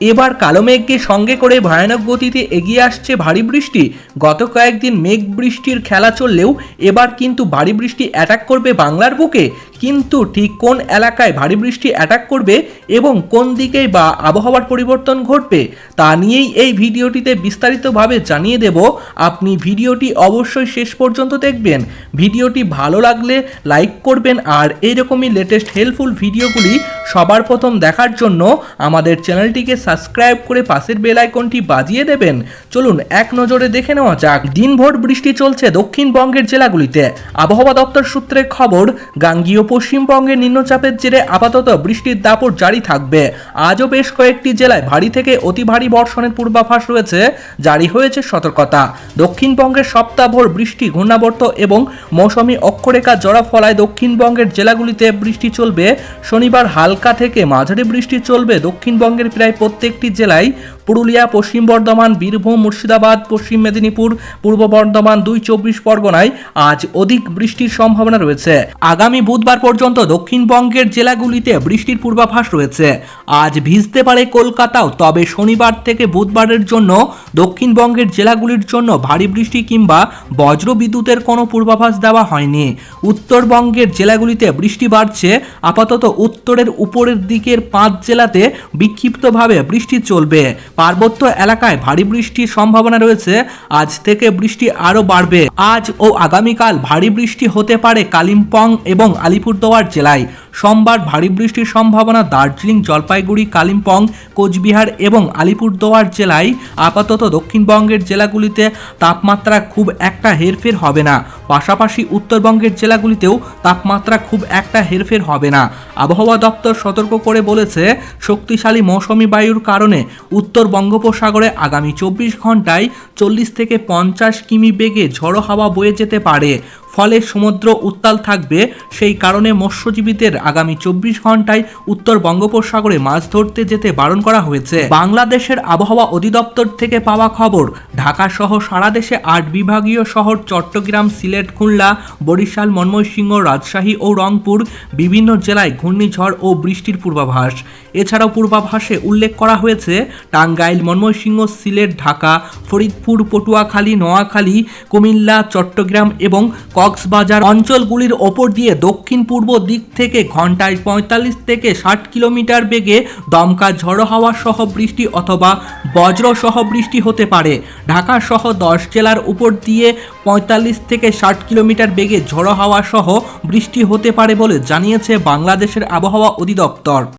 এবার কালো মেঘকে সঙ্গে করে ভয়ানক গতিতে এগিয়ে আসছে ভারী বৃষ্টি। গত কয়েকদিন মেঘ বৃষ্টির খেলা চললেও এবার কিন্তু ভারী বৃষ্টি অ্যাটাক করবে বাংলার বুকে। কিন্তু ঠিক কোন এলাকায় ভারী বৃষ্টি অ্যাটাক করবে এবং কোন দিকে বা আবহাওয়ার পরিবর্তন ঘটবে, তা নিয়েই এই ভিডিওটিতে বিস্তারিতভাবে জানিয়ে দেব। আপনি ভিডিওটি অবশ্যই শেষ পর্যন্ত দেখবেন। ভিডিওটি ভালো লাগলে লাইক করবেন আর এইরকমই লেটেস্ট হেল্পফুল ভিডিওগুলি সবার প্রথম দেখার জন্য আমাদের চ্যানেলটিকে সাবস্ক্রাইব করে পাশের বেল আইকনটি বাজিয়ে দেবেন। চলুন এক নজরে দেখে নেওয়া যাক। দিনভর বৃষ্টি চলছে দক্ষিণবঙ্গের জেলাগুলিতে। আবহাওয়া দপ্তর সূত্রে খবর, গাঙ্গীয় পশ্চিমবঙ্গের নিম্নচাপের জেরে আপাতত বৃষ্টির দাপট জারি থাকবে। আজও বেশ কয়েকটি জেলায় ভারী থেকে অতি ভারী বর্ষণের পূর্বাভাস রয়েছে, জারি হয়েছে সতর্কতা। দক্ষিণবঙ্গের সপ্তাহভর বৃষ্টি ঘূর্ণাবর্ত এবং মৌসুমী অক্ষরেখা জড়া ফলায় দক্ষিণবঙ্গের জেলাগুলিতে বৃষ্টি চলবে। শনিবার হালকা থেকে মাঝারি বৃষ্টি চলবে। দক্ষিণবঙ্গের প্রায় প্রত্যেকটি জেলায় পুরুলিয়া, পশ্চিম বর্ধমান, বীরভূম, মুর্শিদাবাদ, পশ্চিম মেদিনীপুর, পূর্ব বর্ধমান দুই চব্বিশ পরগনায় আজ অধিক বৃষ্টির সম্ভাবনা রয়েছে। আগামী বুধবার পর্যন্ত দক্ষিণবঙ্গের জেলাগুলিতে বৃষ্টির পূর্বাভাস রয়েছে। আজ ভিজতে পারে কলকাতাও, তবে শনিবার থেকে বুধবারের জন্য দক্ষিণবঙ্গের জেলাগুলির জন্য ভারী বৃষ্টি কিংবা বজ্র বিদ্যুতের কোনো পূর্বাভাস দেওয়া হয়নি। উত্তরবঙ্গের জেলাগুলিতে বৃষ্টি বাড়ছে। আপাতত উত্তরের উপরের দিকের পাঁচ জেলাতে বিক্ষিপ্তভাবে বৃষ্টি চলবে। পার্বত্য এলাকায় ভারী বৃষ্টির সম্ভাবনা রয়েছে। আজ থেকে বৃষ্টি আরও বাড়বে। আজ ও আগামীকাল ভারী বৃষ্টি হতে পারে কালিম্পং এবং আলিপুরদুয়ার জেলায়। সোমবার ভারী বৃষ্টির সম্ভাবনা দার্জিলিং, জলপাইগুড়ি, কালিম্পং, কোচবিহার এবং আলিপুরদুয়ার জেলায়। আপাতত দক্ষিণবঙ্গের জেলাগুলিতে তাপমাত্রা খুব একটা হেরফের হবে না। পাশাপাশি উত্তরবঙ্গের জেলাগুলিতেও তাপমাত্রা খুব একটা হেরফের হবে না। আবহাওয়া দপ্তর সতর্ক করে বলেছে, শক্তিশালী মৌসুমি বায়ুর কারণে উত্তর বঙ্গোপসাগরে আগামী চব্বিশ ঘন্টায় চল্লিশ থেকে পঞ্চাশ কিমি বেগে ঝড়ো হাওয়া বয়ে যেতে পারে। ফলে সমুদ্র উত্তাল থাকবে। সেই কারণে মৎস্যজীবীদের আগামী চব্বিশ ঘন্টায় উত্তর বঙ্গোপসাগরে মাছ ধরতে যেতে বারণ করা হয়েছে। বাংলাদেশের আবহাওয়া অধিদপ্তর থেকে পাওয়া খবর ঢাকা সহ সারা দেশে আট বিভাগীয় শহর চট্টগ্রাম, সিলেট, খুলনা, বরিশাল, ময়মনসিংহ, রাজশাহী ও রংপুর বিভিন্ন জেলায় ঘূর্ণিঝড় ও বৃষ্টির পূর্বাভাস। এছাড়াও পূর্বাভাসে উল্লেখ করা হয়েছে, টাঙ্গাইল, ময়মনসিংহ, সিলেট, ঢাকা, ফরিদপুর, পটুয়াখালী, নোয়াখালী, কুমিল্লা, চট্টগ্রাম এবং কক্সবাজার অঞ্চলগুলির ওপর দিয়ে দক্ষিণ পূর্ব দিক থেকে ঘন্টায় পঁয়তাল্লিশ থেকে ষাট কিলোমিটার বেগে দমকা ঝড়ো হাওয়া সহ বৃষ্টি অথবা বজ্র সহ বৃষ্টি হতে পারে। ঢাকা সহ দশ জেলার উপর দিয়ে পঁয়তাল্লিশ থেকে ষাট কিলোমিটার বেগে ঝড়ো হাওয়া সহ বৃষ্টি হতে পারে বলে জানিয়েছে বাংলাদেশের আবহাওয়া অধিদপ্তর।